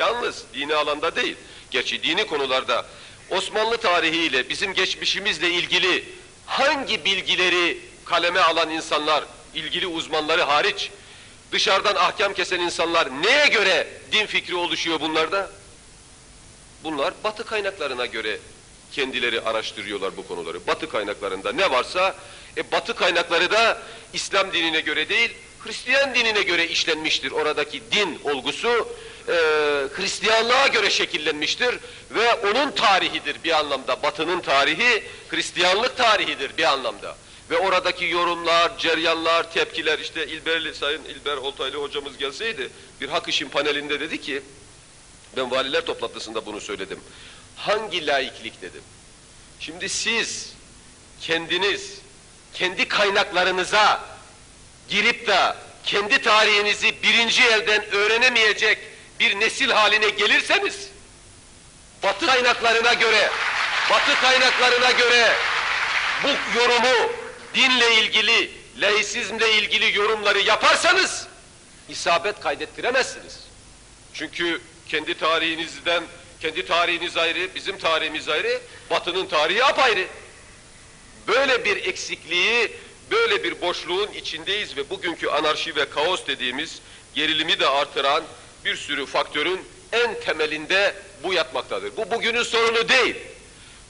yalnız dini alanda değil. Gerçi dini konularda Osmanlı tarihiyle bizim geçmişimizle ilgili hangi bilgileri kaleme alan insanlar, ilgili uzmanları hariç dışarıdan ahkam kesen insanlar neye göre din fikri oluşuyor bunlarda? Bunlar batı kaynaklarına göre kendileri araştırıyorlar bu konuları. Batı kaynaklarında ne varsa e, batı kaynakları da İslam dinine göre değil Hristiyan dinine göre işlenmiştir. Oradaki din olgusu e, Hristiyanlığa göre şekillenmiştir ve onun tarihidir bir anlamda. Batının tarihi Hristiyanlık tarihidir bir anlamda. Ve oradaki yorumlar, ceryanlar, tepkiler işte İlberli, Sayın İlber Oltaylı hocamız gelseydi bir hak işin panelinde dedi ki ben valiler toplantısında bunu söyledim. Hangi laiklik dedim. Şimdi siz kendiniz kendi kaynaklarınıza girip de kendi tarihinizi birinci elden öğrenemeyecek bir nesil haline gelirseniz Batı kaynaklarına göre Batı kaynaklarına göre bu yorumu dinle ilgili, laisizmle ilgili yorumları yaparsanız isabet kaydettiremezsiniz. Çünkü kendi tarihinizden, kendi tarihiniz ayrı, bizim tarihimiz ayrı, Batı'nın tarihi apayrı. Böyle bir eksikliği, böyle bir boşluğun içindeyiz ve bugünkü anarşi ve kaos dediğimiz gerilimi de artıran bir sürü faktörün en temelinde bu yatmaktadır. Bu bugünün sorunu değil.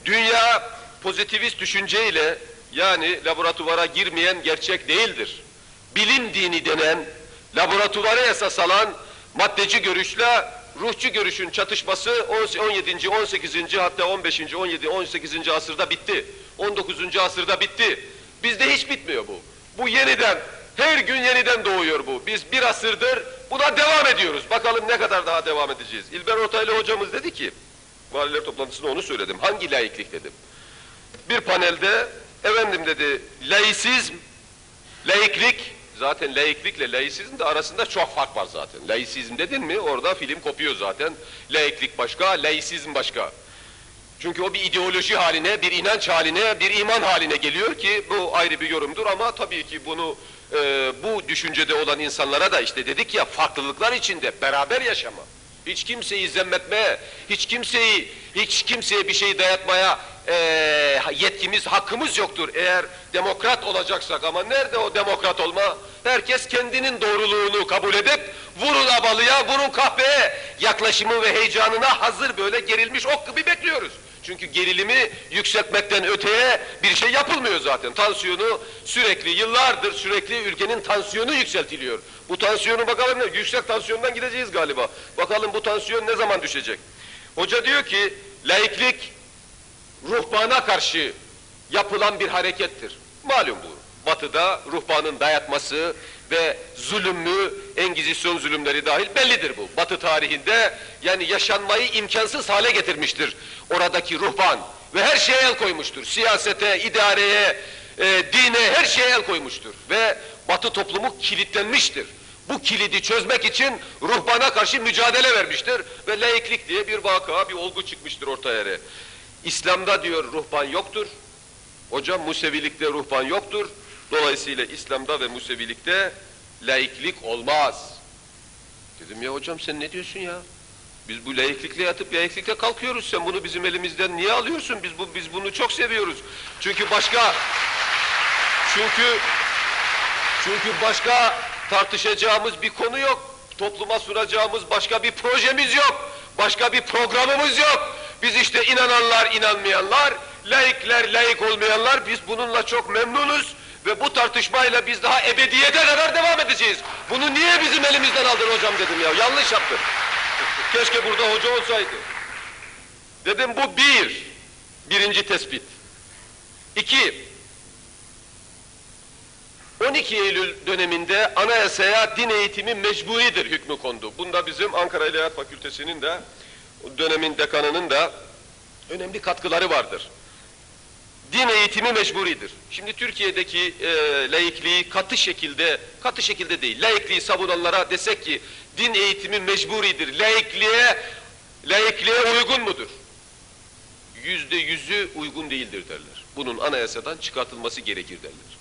Dünya pozitivist düşünceyle yani laboratuvara girmeyen gerçek değildir. Bilim dini denen laboratuvarı esas alan maddeci görüşle ruhçu görüşün çatışması 17. 18. hatta 15. 17. 18. asırda bitti. 19. asırda bitti. Bizde hiç bitmiyor bu. Bu yeniden, her gün yeniden doğuyor bu. Biz bir asırdır buna devam ediyoruz. Bakalım ne kadar daha devam edeceğiz. İlber Ortaylı hocamız dedi ki, valiler toplantısında onu söyledim. Hangi laiklik dedim. Bir panelde, efendim dedi, laisizm, laiklik, zaten laiklikle laisizm de arasında çok fark var zaten. Laisizm dedin mi orada film kopuyor zaten. Laiklik başka, laisizm başka. Çünkü o bir ideoloji haline, bir inanç haline, bir iman haline geliyor ki bu ayrı bir yorumdur ama tabii ki bunu e, bu düşüncede olan insanlara da işte dedik ya farklılıklar içinde beraber yaşama. Hiç kimseyi zemmetmeye, hiç kimseyi, hiç kimseye bir şey dayatmaya e, yetkimiz, hakkımız yoktur. Eğer demokrat olacaksak ama nerede o demokrat olma? Herkes kendinin doğruluğunu kabul edip vurun abalıya, vurun kahveye yaklaşımı ve heyecanına hazır böyle gerilmiş ok gibi bekliyoruz. Çünkü gerilimi yükseltmekten öteye bir şey yapılmıyor zaten. Tansiyonu sürekli, yıllardır sürekli ülkenin tansiyonu yükseltiliyor. Bu tansiyonu bakalım ne? Yüksek tansiyondan gideceğiz galiba. Bakalım bu tansiyon ne zaman düşecek? Hoca diyor ki, laiklik ruhbana karşı yapılan bir harekettir. Malum bu. Batı'da ruhbanın dayatması ve zulümlü, engizisyon zulümleri dahil bellidir bu. Batı tarihinde yani yaşanmayı imkansız hale getirmiştir oradaki ruhban ve her şeye el koymuştur. Siyasete, idareye, e, dine her şeye el koymuştur ve Batı toplumu kilitlenmiştir. Bu kilidi çözmek için ruhbana karşı mücadele vermiştir ve laiklik diye bir vaka, bir olgu çıkmıştır ortaya. İslam'da diyor ruhban yoktur. Hocam Musevilikte ruhban yoktur. Dolayısıyla İslam'da ve Musevilikte laiklik olmaz. Dedim ya hocam sen ne diyorsun ya? Biz bu laiklikle yatıp laiklikle kalkıyoruz. Sen bunu bizim elimizden niye alıyorsun? Biz bu biz bunu çok seviyoruz. Çünkü başka çünkü çünkü başka tartışacağımız bir konu yok. Topluma sunacağımız başka bir projemiz yok. Başka bir programımız yok. Biz işte inananlar, inanmayanlar, laikler, laik olmayanlar biz bununla çok memnunuz ve bu tartışmayla biz daha ebediyete kadar devam edeceğiz. Bunu niye bizim elimizden aldın hocam dedim ya. Yanlış yaptın. Keşke burada hoca olsaydı. Dedim bu bir. Birinci tespit. İki. 12 Eylül döneminde anayasaya din eğitimi mecburidir hükmü kondu. Bunda bizim Ankara İlahiyat Fakültesi'nin de dönemin dekanının da önemli katkıları vardır. Din eğitimi mecburidir. Şimdi Türkiye'deki e, laikliği katı şekilde, katı şekilde değil, laikliği savunanlara desek ki din eğitimi mecburidir, laikliğe, laikliğe uygun mudur? Yüzde yüzü uygun değildir derler. Bunun anayasadan çıkartılması gerekir derler.